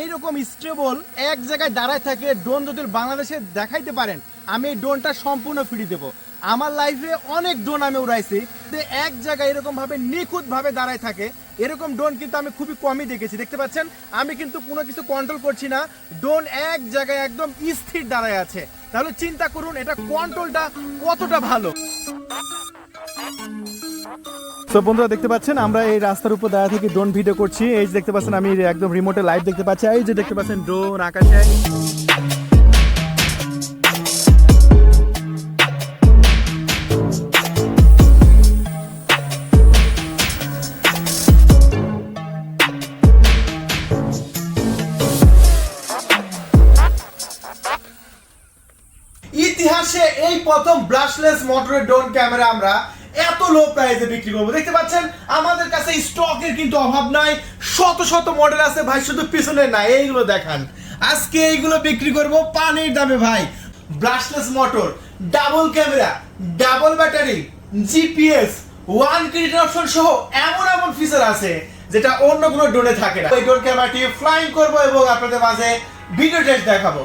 এইরকম স্টেবল এক জায়গায় দাঁড়ায় থাকে ড্রোন যদি বাংলাদেশে দেখাইতে পারেন, আমি এই ড্রোনটা সম্পূর্ণ ফ্রি দেবো। আমার লাইফে অনেক ড্রোন আমি উড়াইছি যে এক জায়গায় এরকম ভাবে নিখুঁত ভাবে দাঁড়ায় থাকে, এরকম ড্রোন কিন্তু আমি খুবই কমই দেখেছি। দেখতে পাচ্ছেন? আমি কিন্তু কোনো কিছু কন্ট্রোল করছি না, ড্রোন এক জায়গায় একদম স্থির দাঁড়ায় আছে। তাহলে চিন্তা করুন, এটা কন্ট্রোলটা কতটা ভালো? তো বন্ধুরা দেখতে পাচ্ছেন, আমরা এই রাস্তার উপর দাঁড়া থেকে ড্রোন ভিডিও করছি। এই যে দেখতে পাচ্ছেন, আমি একদম রিমোটে লাইভ দেখতে পাচ্ছি। এই যে দেখতে পাচ্ছেন ড্রোন আকাশে। ইতিহাসে এই প্রথম ব্রাশলেস মোটরের ড্রোন ক্যামেরা আমরা এত লো প্রাইসে বিক্রি করব, দেখতে পাচ্ছেন? আমাদের কাছে স্টকের কিন্তু অভাব নাই, শত শত মডেল আছে, ভাই, শুধু পিছনে না, এইগুলো দেখান। আজকে এইগুলো বিক্রি করব পানির দামে, ভাই। Brushless motor double camera double battery GPS one credit option সহ এমন এমন ফিচার আছে, যেটা অন্য কোনো ড্রোনে থাকে না। এই ড্রোন ক্যামেরাটি ফ্লাইং করব এবং আপনাদের মাঝে ভিডিও টেস্ট দেখাবো।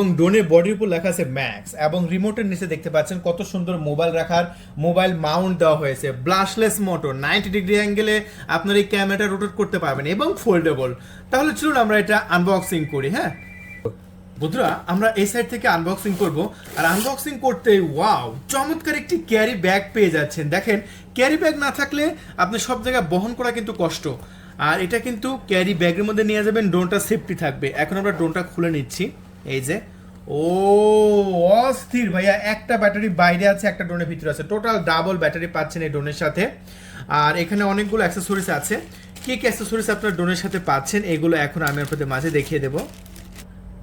এবং ড্রোনের বডির উপর লেখা আছে ম্যাক্স এবং রিমোটের নিচে দেখতে পাচ্ছেন কত সুন্দর মোবাইল রাখার মোবাইল মাউন্ট দেওয়া হয়েছে। ব্লাশলেস মোটর, নাইনটি ডিগ্রি অ্যাঙ্গেলে আপনার এই ক্যামেরাটা রোটেট করতে পারবেন এবং ফোল্ডেবল তাহলে চলুন আমরা এটা আনবক্সিং করি হ্যাঁ? বন্ধুরা, আমরা এই সাইড থেকে আনবক্সিং করব। আর আনবক্সিং করতে ওয়াও চমৎকার একটি ক্যারি ব্যাগ পেয়ে যাচ্ছেন। দেখেন ক্যারি ব্যাগ না থাকলে আপনি সব জায়গায় বহন করা কিন্তু কষ্ট। আর এটা কিন্তু ক্যারি ব্যাগের মধ্যে নিয়ে যাবেন ড্রোনটা সেফটি থাকবে। এখন আমরা ড্রোনটা খুলে নিচ্ছি। এই যে, ও, অস্থির ভাইয়া, একটা ব্যাটারি বাইরে আছে, একটা ড্রোনের ভিতরে আছে। টোটাল ডাবল ব্যাটারি পাচ্ছেন এই ড্রোনের সাথে। আর এখানে অনেকগুলো অ্যাক্সেসরিজ আছে। কি কি অ্যাক্সেসরিজ আপনার ড্রোনের সাথে পাচ্ছেন, এগুলো এখন আমি আপনাদের মাঝে দেখিয়ে দেবো।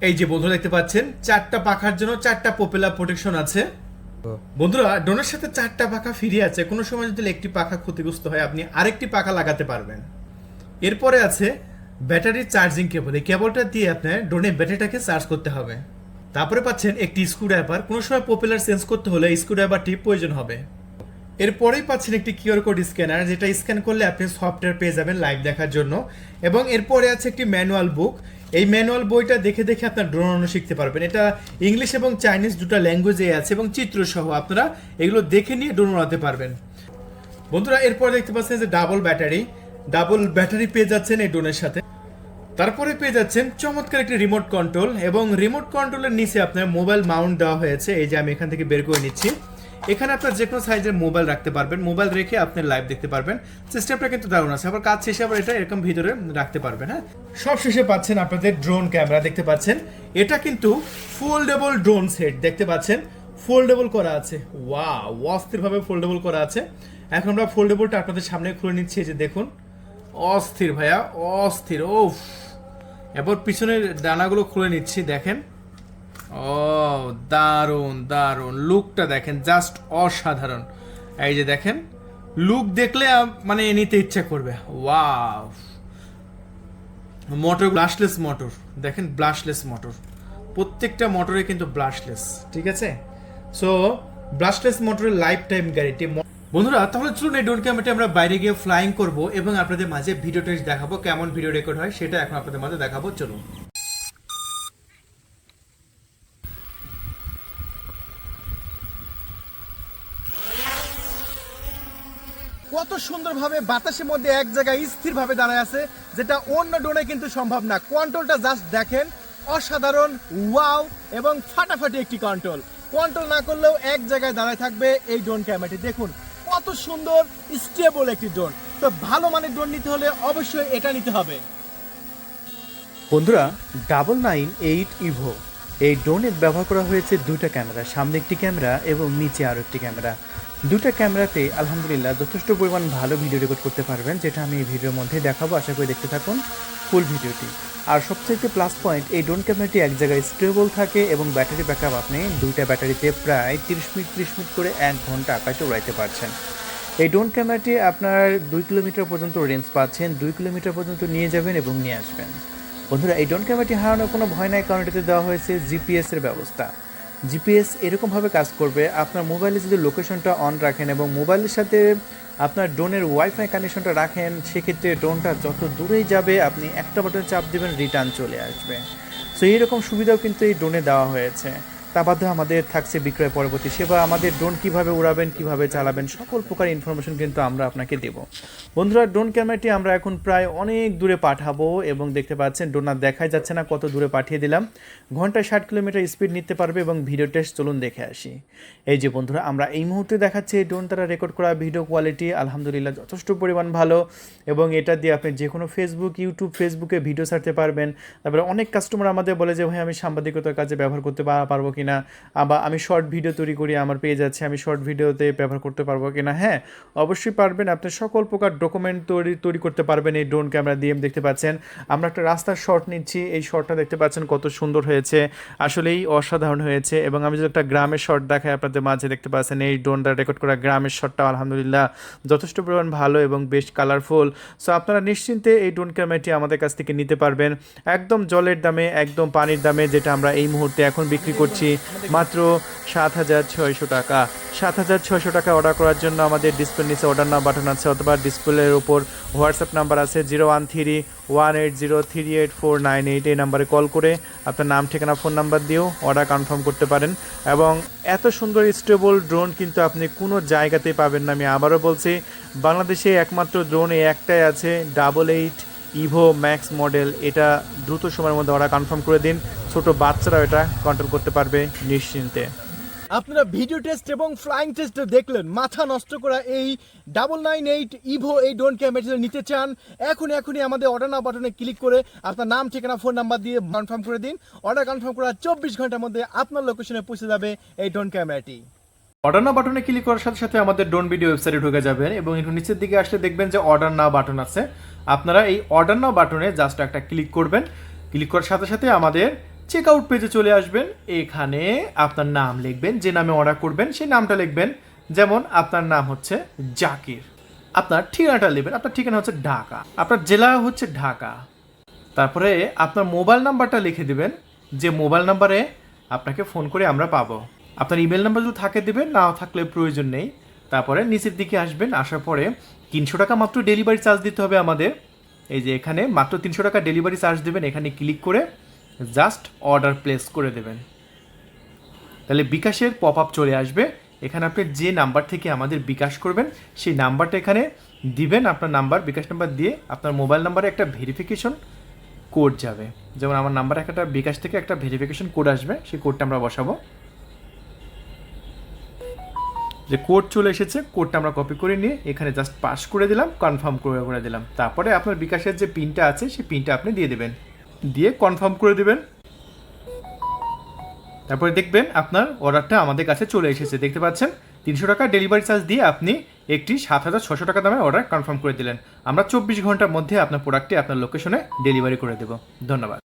এই যে বন্ধুরা দেখতে পাচ্ছেন, চারটা পাখার জন্য চারটা পপুলার প্রোটেকশন আছে। বন্ধুরা ড্রোনের সাথে চারটা পাখা ফ্রি আছে। কোনো সময় যদি একটি পাখা ক্ষতিগ্রস্ত হয়, আপনি আরেকটি পাখা লাগাতে পারবেন। এরপরে আছে ব্যাটারি চার্জিং কেবল, এই কেবলটা দিয়ে আপনার ড্রোনের ব্যাটারিটাকে চার্জ করতে হবে। তারপরে পাচ্ছেন একটি স্ক্রু ড্রাইভার কোনো সময় পপুলার চেঞ্জ করতে হলে স্ক্রু ড্রাইভারটি প্রয়োজন হবে। এরপরেই পাচ্ছেন একটি কিউআর কোড স্ক্যানার, যেটা স্ক্যান করলে আপনি সফটওয়্যার পেয়ে যাবেন লাইভ দেখার জন্য। এবং এরপরে আছে একটি ম্যানুয়াল বুক। এই ম্যানুয়াল বইটা দেখে দেখে আপনার ড্রোন শিখতে পারবেন। এটা ইংলিশ এবং চাইনিজ দুটো ল্যাঙ্গুয়েজে আছে এবং চিত্র সহ আপনারা এগুলো দেখে নিয়ে ড্রোন পারবেন। বন্ধুরা, এরপর দেখতে পাচ্ছেন যে ডাবল ব্যাটারি। ডাবল ব্যাটারি পেয়ে যাচ্ছেন এই ড্রোনের সাথে। তারপরে পেয়ে যাচ্ছেন চমৎকার একটি রিমোট কন্ট্রোল এবং রিমোট কন্ট্রোলের নিচে আপনার মোবাইল মাউন্ট দেওয়া হয়েছে। এই যে আমি এখান থেকে বের করে নিচ্ছি। এখানে আপনার যে কোনো সাইজের মোবাইল রাখতে পারবেন। মোবাইল রেখে আপনি লাইভ দেখতে পারবেন। সিস্টেমটা কিন্তু দারুণ আছে। আবার কাজ শেষে আবার এটা এরকম ভিতরে রাখতে পারবেন হ্যাঁ? সব শেষে পাচ্ছেন আপনাদের ড্রোন ক্যামেরা দেখতে পাচ্ছেন। এটা কিন্তু ফোল্ডেবল ড্রোন সেট দেখতে পাচ্ছেন। ফোল্ডেবল করা আছে। ওয়াও অস্থিরভাবে ফোল্ডেবল করা আছে। এখন আমরা ফোল্ডেবলটা আপনাদের সামনে খুলে নিচ্ছি। যে দেখুন। অস্থির ভাইয়া, অস্থির ওফ এরপর পিছনের ডানাগুলো খুলে নিচ্ছি, দেখেন। ও, দারুণ দারুণ। লুকটা দেখেন, জাস্ট অসাধারণ। এই যে দেখেন, লুক দেখলে মানে নিতে ইচ্ছা করবে। ওয়াও। Motor, brushless motor. দেখেন, ব্লাশলেস মোটর। প্রত্যেকটা মোটরে কিন্তু ব্লাশলেস, ঠিক আছে? সো ব্লাশলেস মোটরের লাইফ টাইম গ্যারেন্টি বন্ধুরা, তাহলে চলুন এই ডোর ক্যামেরাটি আমরা বাইরে গিয়ে ফ্লাইং করব এবং আপনাদের মাঝে ভিডিও টেস্ট দেখাবো, কেমন ভিডিও রেকর্ড হয় সেটা এখন আপনাদের মাঝে দেখাবো। চলুন। কত সুন্দরভাবে বাতাসের মধ্যে এক জায়গায় স্থিরভাবে দাঁড়ায় আছে, যেটা অন্য ড্রোনে কিন্তু সম্ভব না। কন্ট্রোলটা জাস্ট দেখেন, অসাধারণ ওয়াও এবং ফাটাফাটি একটি কন্ট্রোল কন্ট্রোল না করলেও এক জায়গায় দাঁড়ায় থাকবে এই ড্রোন ক্যামেরাটি দেখুন কত সুন্দর স্টেবল একটি ড্রোন। তো ভালো মানের ড্রোন নিতে হলে অবশ্যই এটা নিতে হবে। বন্ধুরা, ডাবল নাইন এইট ইভো। এই ড্রোনের ব্যবহার করা হয়েছে দুটা ক্যামেরা, সামনে একটি ক্যামেরা এবং নিচে আরও একটি ক্যামেরা। দুটা ক্যামেরাতে আলহামদুলিল্লাহ যথেষ্ট পরিমাণ ভালো ভিডিও রেকর্ড করতে পারবেন, যেটা আমি এই ভিডিওর মধ্যে দেখাবো। আশা করি দেখতে থাকুন। ফুল ভিডিওটি। আর সবচেয়ে প্লাস পয়েন্ট এই ড্রোন ক্যামেরাটি এক জায়গায় স্টেবল থাকে এবং ব্যাটারি ব্যাকআপ আপনি দুইটা ব্যাটারিতে প্রায় তিরিশ মিনিট তিরিশ মিনিট করে এক ঘণ্টা আকাশে উড়াইতে পারছেন। এই ড্রোন ক্যামেরাটি আপনার দুই কিলোমিটার পর্যন্ত রেঞ্জ পাচ্ছেন, দুই কিলোমিটার পর্যন্ত নিয়ে যাবেন এবং নিয়ে আসবেন। বন্ধুরা, এই ড্রোন ক্যামেরাটি হারানোর কোনো ভয় নাই, কারণ এটাতে দেওয়া হয়েছে জিপিএসের ব্যবস্থা। জিপিএস এরকমভাবে কাজ করবে, আপনার মোবাইলে যদি লোকেশনটা অন রাখেন এবং মোবাইলের সাথে আপনার ড্রোনের ওয়াইফাই কানেকশনটা রাখেন, সেক্ষেত্রে ড্রোনটা যত দূরেই যাবে, আপনি একটা বাটন চাপ দেবেন রিটার্ন চলে আসবে। সো এইরকম সুবিধাও কিন্তু এই ড্রোনে দেওয়া হয়েছে। তা বাদে আমাদের থাকছে বিক্রয় পরবর্তী সেবা। আমাদের ড্রোন কীভাবে উড়াবেন, কীভাবে চালাবেন, সকল প্রকার ইনফরমেশন কিন্তু আমরা আপনাকে দেব। বন্ধুরা ড্রোন ক্যামেরাটি আমরা এখন প্রায় অনেক দূরে পাঠাবো এবং দেখতে পাচ্ছেন ড্রোন আর দেখাই যাচ্ছে না, কত দূরে পাঠিয়ে দিলাম। ঘন্টায় ষাট কিলোমিটার স্পিড নিতে পারবে এবং ভিডিও টেস্ট চলুন দেখে আসি। এই যে বন্ধুরা, আমরা এই মুহূর্তে দেখাচ্ছি এই ড্রোন দ্বারা রেকর্ড করা ভিডিও কোয়ালিটি আলহামদুলিল্লাহ যথেষ্ট পরিমাণ ভালো এবং এটা দিয়ে আপনি যে কোনো ফেসবুক ইউটিউব ফেসবুকে ভিডিও ছাড়তে পারবেন। তারপরে অনেক কাস্টমার আমাদের বলে যে, ভাই, আমি সাংবাদিকতার কাজে ব্যবহার করতে পারব পারব কিনা আবার আমি শর্ট ভিডিও তৈরি করি, আমার পেজ আছে, আমি শর্ট ভিডিওতে ব্যবহার করতে পারব কিনা? হ্যাঁ অবশ্যই পারবেন। আপনি সকল প্রকার ডকুমেন্ট তৈরি তৈরি করতে পারবেন এই ড্রোন ক্যামেরা দিয়ে, দেখতে পাচ্ছেন। আমরা একটা রাস্তার শর্ট নিচ্ছি, এই শর্টটা দেখতে পাচ্ছেন কত সুন্দর হয়েছে। আসলেই অসাধারণ হয়েছে এবং আমি যদি একটা গ্রামের শর্ট দেখাই আপনাদের মাঝে, দেখতে পাচ্ছেন এই ড্রোনটা রেকর্ড করা গ্রামের শটটা আলহামদুলিল্লাহ যথেষ্ট পরিমাণ ভালো এবং বেশ কালারফুল সো আপনারা নিশ্চিন্তে এই ড্রোন ক্যামেরাটি আমাদের কাছ থেকে নিতে পারবেন। একদম জলের দামে, একদম পানির দামে, যেটা আমরা এই মুহূর্তে এখন বিক্রি করছি। মাত্র সাত হাজার ছয়শো টাকা। সাত হাজার ছয়শো টাকা অর্ডার করার জন্য আমাদের ডিসপ্লে নিচে অর্ডার না বাটন আছে অথবা ডিসপ্লের ওপর হোয়াটসঅ্যাপ নাম্বার আছে zero one three one eight zero three eight four nine eight এই নাম্বারে কল করে আপনার নাম, ঠিকানা ফোন নাম্বার দিয়েও অর্ডার কনফার্ম করতে পারেন। এবং এত সুন্দর স্টেবল ড্রোন কিন্তু আপনি কোনো জায়গাতেই পাবেন না। আমি আবারও বলছি, বাংলাদেশে একমাত্র ড্রোন এই একটাই আছে double eight evo max model এটা দ্রুত সময়ের মধ্যে অর্ডার কনফার্ম করে দিন। ছোট বাচ্চারাও এটা কন্ট্রোল করতে পারবে নিশ্চিন্তে। আপনারা ভিডিও টেস্ট এবং ফ্লাইং টেস্ট দেখলেন, মাথা নষ্ট করা এই ডাবল নাইন এইট ইভো এই ড্রোন ক্যামেরা নিতে চান এখন এখনই আমাদের অর্ডার নাও বাটনে ক্লিক করে আপনার নাম, ঠিকানা ফোন নাম্বার দিয়ে কনফার্ম করে দিন। অর্ডার কনফার্ম করার চব্বিশ ঘণ্টার মধ্যে আপনার লোকেশনে পৌঁছে যাবে এই ড্রোন ক্যামেরাটি অর্ডার না বাটনে ক্লিক করার সাথে সাথে আমাদের ডোন ভিডিও ওয়েবসাইটে ঢুকে যাবেন এবং একটু নিচের দিকে আসলে দেখবেন যে অর্ডার না বাটন আছে। আপনারা এই অর্ডার না বাটনে জাস্ট একটা ক্লিক করবেন। ক্লিক করার সাথে সাথে আমাদের চেক আউট পেজে চলে আসবেন। এখানে আপনার নাম লিখবেন, যে নামে অর্ডার করবেন, সেই নামটা লিখবেন। যেমন আপনার নাম হচ্ছে জাকির। আপনার ঠিকানাটা লিখবেন। আপনার ঠিকানা হচ্ছে ঢাকা। আপনার জেলা হচ্ছে ঢাকা। তারপরে আপনার মোবাইল নাম্বারটা লিখে দিবেন। যে মোবাইল নাম্বারে আপনাকে ফোন করে আমরা পাবো। আপনার ইমেল নাম্বার যদি থাকে দেবেন না থাকলে প্রয়োজন নেই। তারপরে নিচের দিকে আসবেন, আসার পরে তিনশো টাকা মাত্র ডেলিভারি চার্জ দিতে হবে আমাদের। এই যে এখানে মাত্র তিনশো টাকা ডেলিভারি চার্জ দেবেন, এখানে ক্লিক করে জাস্ট অর্ডার প্লেস করে দেবেন। তাহলে বিকাশের পপ আপ চলে আসবে। এখানে আপনি যে নাম্বার থেকে আমাদের বিকাশ করবেন, সেই নাম্বারটা এখানে দিবেন। আপনার নাম্বার বিকাশ নাম্বার দিয়ে আপনার মোবাইল নাম্বারে একটা ভেরিফিকেশন কোড যাবে। যেমন আমার নাম্বার একটা বিকাশ থেকে একটা ভেরিফিকেশন কোড আসবে, সেই কোডটা আমরা বসাবো। যে কোড চলে এসেছে, কোডটা আমরা কপি করে নিয়ে এখানে জাস্ট পাস করে দিলাম কনফার্ম করে করে দিলাম। তারপরে আপনার বিকাশের যে পিনটা আছে, সেই পিনটা আপনি দিয়ে দেবেন। দিয়ে কনফার্ম করে দেবেন। তারপরে দেখবেন আপনার অর্ডারটা আমাদের কাছে চলে এসেছে। দেখতে পাচ্ছেন, তিনশো টাকা ডেলিভারি চার্জ দিয়ে আপনি একটি সাত হাজার ছশো টাকা দামে অর্ডার কনফার্ম করে দিলেন। আমরা চব্বিশ ঘণ্টার মধ্যে আপনার প্রোডাক্টটি আপনার লোকেশনে ডেলিভারি করে দেবো। ধন্যবাদ।